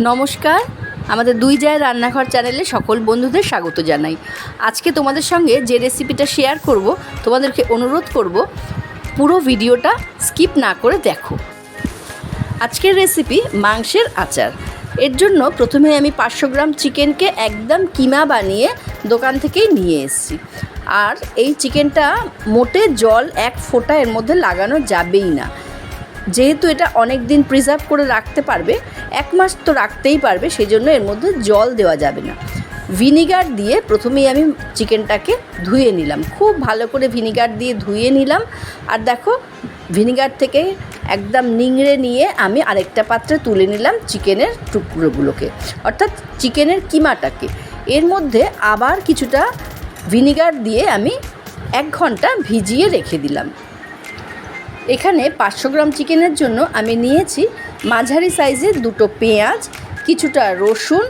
নমস্কার। আমাদের দুই জায় রান্নাঘর চ্যানেলে সকল বন্ধুদের স্বাগত জানাই। আজকে তোমাদের সঙ্গে যে রেসিপিটা শেয়ার করব, তোমাদেরকে অনুরোধ করব, পুরো ভিডিওটা স্কিপ না করে দেখো। আজকের রেসিপি মাংসের আচার। এর জন্য প্রথমে আমি পাঁচশো গ্রাম চিকেনকে একদম কিমা বানিয়ে দোকান থেকেই নিয়ে এসেছি। আর এই চিকেনটা মোটে জল এক ফোঁটা এর মধ্যে লাগানো যাবেই না। যেহেতু এটা অনেক দিন প্রিজার্ভ করে রাখতে পারবে, এক মাস তো রাখতেই পারবে সেই জন্য এর মধ্যে জল দেওয়া যাবে না। ভিনিগার দিয়ে প্রথমেই আমি চিকেনটাকে ধুয়ে নিলাম। খুব ভালো করে ভিনিগার দিয়ে ধুয়ে নিলাম। আর দেখো, ভিনিগার থেকে একদম নিংড়ে নিয়ে আমি আরেকটা পাত্রে তুলে নিলাম চিকেনের টুকরোগুলোকে, অর্থাৎ চিকেনের কিমাটাকে। এর মধ্যে আবার কিছুটা ভিনিগার দিয়ে আমি এক ঘণ্টা ভিজিয়ে রেখে দিলাম। এখানে পাঁচশো গ্রাম চিকেনের জন্য আমি নিয়েছি মাঝারি সাইজের দুটো পেঁয়াজ, কিছুটা রসুন,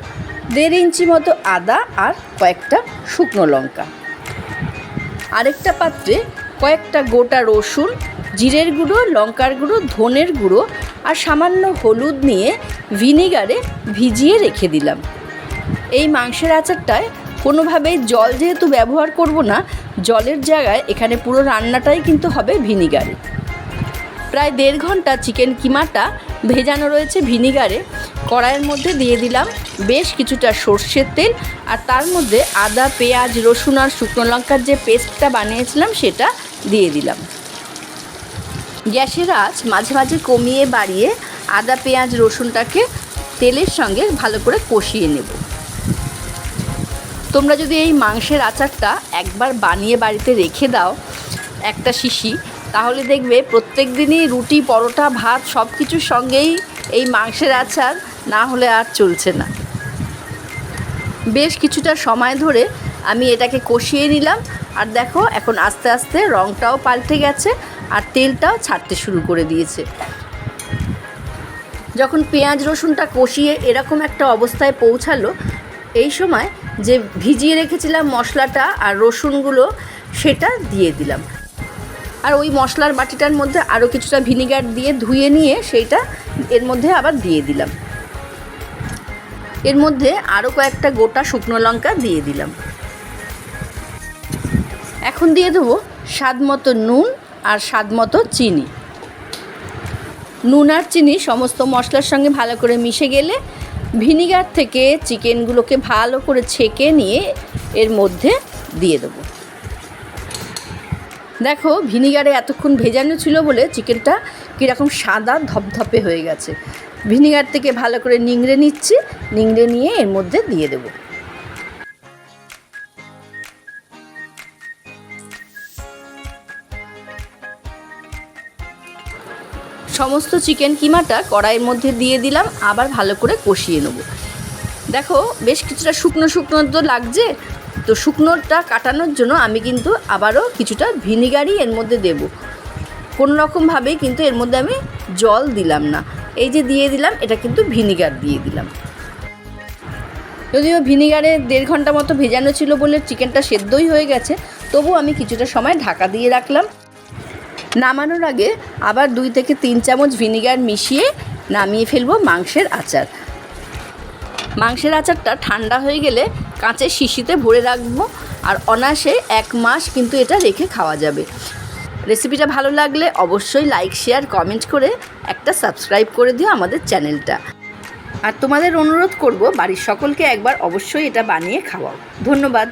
দেড় ইঞ্চি মতো আদা আর কয়েকটা শুকনো লঙ্কা। আরেকটা পাত্রে কয়েকটা গোটা রসুন, জিরের গুঁড়ো, লঙ্কার গুঁড়ো, ধনের গুঁড়ো আর সামান্য হলুদ নিয়ে ভিনিগারে ভিজিয়ে রেখে দিলাম। এই মাংসের আচারটায় কোনোভাবেই জল যেহেতু ব্যবহার করব না, জলের জায়গায় এখানে পুরো রান্নাটাই কিন্তু হবে ভিনিগারে। প্রায় দেড় ঘণ্টা চিকেন কিমাটা ভেজানো রয়েছে ভিনিগারে। কড়াইয়ের মধ্যে দিয়ে দিলাম বেশ কিছুটা সর্ষের তেল আর তার মধ্যে আদা, পেঁয়াজ, রসুন আর শুকনো লঙ্কার যে পেস্টটা বানিয়েছিলাম সেটা দিয়ে দিলাম। গ্যাসের আঁচ মাঝে মাঝে কমিয়ে বাড়িয়ে আদা, পেঁয়াজ, রসুনটাকে তেলের সঙ্গে ভালো করে কষিয়ে নেব। তোমরা যদি এই মাংসের আচারটা একবার বানিয়ে বাড়িতে রেখে দাও, একটা শিশি তাহলে দেখবে প্রত্যেক দিনই রুটি, পরোটা, ভাত সব কিছুর সঙ্গেই এই মাংসের আচার না হলে আর চলছে না। বেশ কিছুটা সময় ধরে আমি এটাকে কষিয়ে নিলাম আর দেখো এখন আস্তে আস্তে রঙটাও পাল্টে গেছে আর তেলটাও ছাড়তে শুরু করে দিয়েছে। যখন পেঁয়াজ, রসুনটা কষিয়ে এরকম একটা অবস্থায় পৌঁছালো, এই সময় যে ভিজিয়ে রেখেছিলাম মশলাটা আর রসুনগুলো, সেটা দিয়ে দিলাম। আর ওই মশলার বাটিটার মধ্যে আরও কিছুটা ভিনিগার দিয়ে ধুয়ে নিয়ে সেইটা এর মধ্যে আবার দিয়ে দিলাম। এর মধ্যে আরও কয়েকটা গোটা শুকনো লঙ্কা দিয়ে দিলাম। এখন দিয়ে দেবো স্বাদ মতো নুন আর স্বাদ মতো চিনি। নুন আর চিনি সমস্ত মশলার সঙ্গে ভালো করে মিশে গেলে ভিনিগার থেকে চিকেনগুলোকে ভালো করে ছেঁকে নিয়ে এর মধ্যে দিয়ে দেবো। দেখো, ভিনিগারে এতক্ষণ ভেজানো ছিল বলে চিকেনটা কীরকম সাদা ধপধপে হয়ে গেছে। ভিনিগার থেকে ভালো করে নিংড়ে নিচ্ছি, নিংড়ে নিয়ে এর মধ্যে দিয়ে দেবো। সমস্ত চিকেন কিমাটা কড়াইয়ের মধ্যে দিয়ে দিলাম, আবার ভালো করে কষিয়ে নেব। দেখো, বেশ কিছুটা শুকনো শুকনো তো লাগছে তো শুকনোটা কাটানোর জন্য আমি কিন্তু আবারও কিছুটা ভিনিগারই এর মধ্যে দেব। কোনো রকমভাবেই কিন্তু এর মধ্যে আমি জল দিলাম না। এই যে দিয়ে দিলাম, এটা কিন্তু ভিনিগার দিয়ে দিলাম। যদিও ভিনিগারে দেড় ঘণ্টা মতো ভেজানো ছিল বলে চিকেনটা সেদ্ধই হয়ে গেছে, তবু আমি কিছুটা সময় ঢাকা দিয়ে রাখলাম। নামানোর আগে আবার দুই থেকে তিন চামচ ভিনিগার মিশিয়ে নামিয়ে ফেলব মাংসের আচার। মাংসের আচারটা ঠান্ডা হয়ে গেলে কাঁচের শিশিতে ভরে রাখব আর অনাসে এক মাস কিন্তু এটা রেখে খাওয়া যাবে। রেসিপিটা ভালো লাগলে অবশ্যই লাইক, শেয়ার, কমেন্ট করে একটা সাবস্ক্রাইব করে দিও আমাদের চ্যানেলটা। আর তোমাদের অনুরোধ করব বাড়ির সকলকে একবার অবশ্যই এটা বানিয়ে খাওয়াও। ধন্যবাদ।